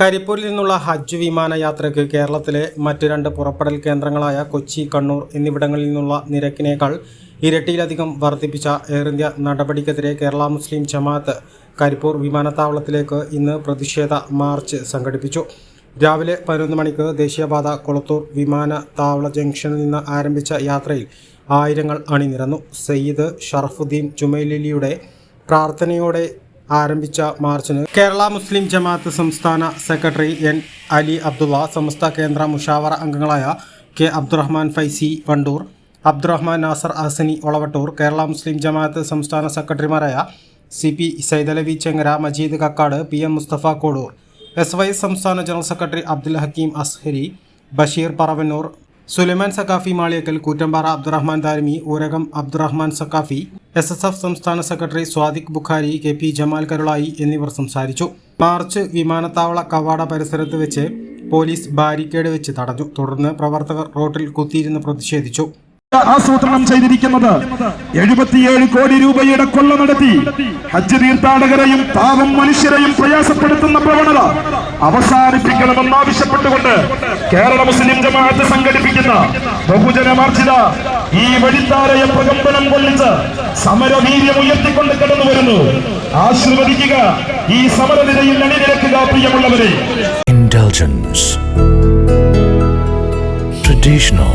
കരിപ്പൂരിൽ നിന്നുള്ള ഹജ്ജ് വിമാനയാത്രയ്ക്ക് കേരളത്തിലെ മറ്റ് രണ്ട് പുറപ്പെടൽ കേന്ദ്രങ്ങളായ കൊച്ചി കണ്ണൂർ എന്നിവിടങ്ങളിൽ നിന്നുള്ള നിരക്കിനേക്കാൾ ഇരട്ടിയിലധികം വർദ്ധിപ്പിച്ച എയർ ഇന്ത്യ നടപടിക്കെതിരെ കേരള മുസ്ലിം ജമാഅത്ത് കരിപ്പൂർ വിമാനത്താവളത്തിലേക്ക് ഇന്ന് പ്രതിഷേധ മാർച്ച് സംഘടിപ്പിച്ചു. രാവിലെ പതിനൊന്ന് മണിക്ക് ദേശീയപാത കൊളത്തൂർ വിമാനത്താവള ജംഗ്ഷനിൽ നിന്ന് ആരംഭിച്ച യാത്രയിൽ ആയിരങ്ങൾ അണിനിരന്നു. സയ്യിദ് ഷറഫുദ്ദീൻ ജുമൈലിയുടെ പ്രാർത്ഥനയോടെ ആരംഭിച്ച മാർച്ചിന് കേരള മുസ്ലിം ജമാഅത്ത് സംസ്ഥാന സെക്രട്ടറി എൻ അലി അബ്ദുള്ള സമസ്ത കേന്ദ്ര മുഷാവറ അംഗങ്ങളായ കെ അബ്ദുറഹ്മാൻ ഫൈസി വണ്ടൂർ അബ്ദുറഹ്മാൻ നാസർ അഹസനി ഒളവട്ടൂർ കേരള മുസ്ലിം ജമാഅത്ത് സംസ്ഥാന സെക്രട്ടറിമാരായ C P Saidalavi Chengara Majeed Kakkad P M Musthafa Kodur S Y സംസ്ഥാന general secretary Abdul Hakeem Azhari Basheer Paravannur Sulaiman Saqafi Maliyakkal Koottampara Abdurahman Darimi Urakam Abdurahman Saqafi S S F സംസ്ഥാന secretary Sadiq Bukhari K P Jamal Karulai എന്നിവർ സംസാരിച്ചു. March വിമാനത്താവള കവാട പരിസരത്ത് വെച്ച് police barricade വെച്ച് തടഞ്ഞു. തുടർന്ന് പ്രവർത്തകർ റോട്ടിൽ കുത്തിയിരുന്ന് പ്രതിഷേധിച്ചു. ആസൂത്രണം ചെയ്തിരിക്കുന്നത്. എഴുപത്തിയേഴ് കോടി രൂപയുടെ കൊള്ള നടത്തി. ഹജ്ജ് തീർത്ഥാടകരെയും പാവം മനുഷ്യരെയും പ്രയാസപ്പെടുത്തുന്ന പ്രവണത അവസാനിപ്പിക്കണമെന്നാവശ്യപ്പെട്ടുകൊണ്ട് കേരള മുസ്ലിം ജമാഅത്ത് സംഘടിപ്പിക്കുന്ന ബഹുജന മാർജിത ഈ വഴിത്താരയെ പ്രകമ്പനം കൊള്ളിച്ച് സമരവീര്യം ഉയർത്തിക്കൊണ്ട് കടന്നു വരുന്നു. ആശീർവദിക്കുക ഈ സമരനിരയിൽ അണിനിരക്കുക പ്രിയമുള്ളവരെ. Indulgence. Traditional.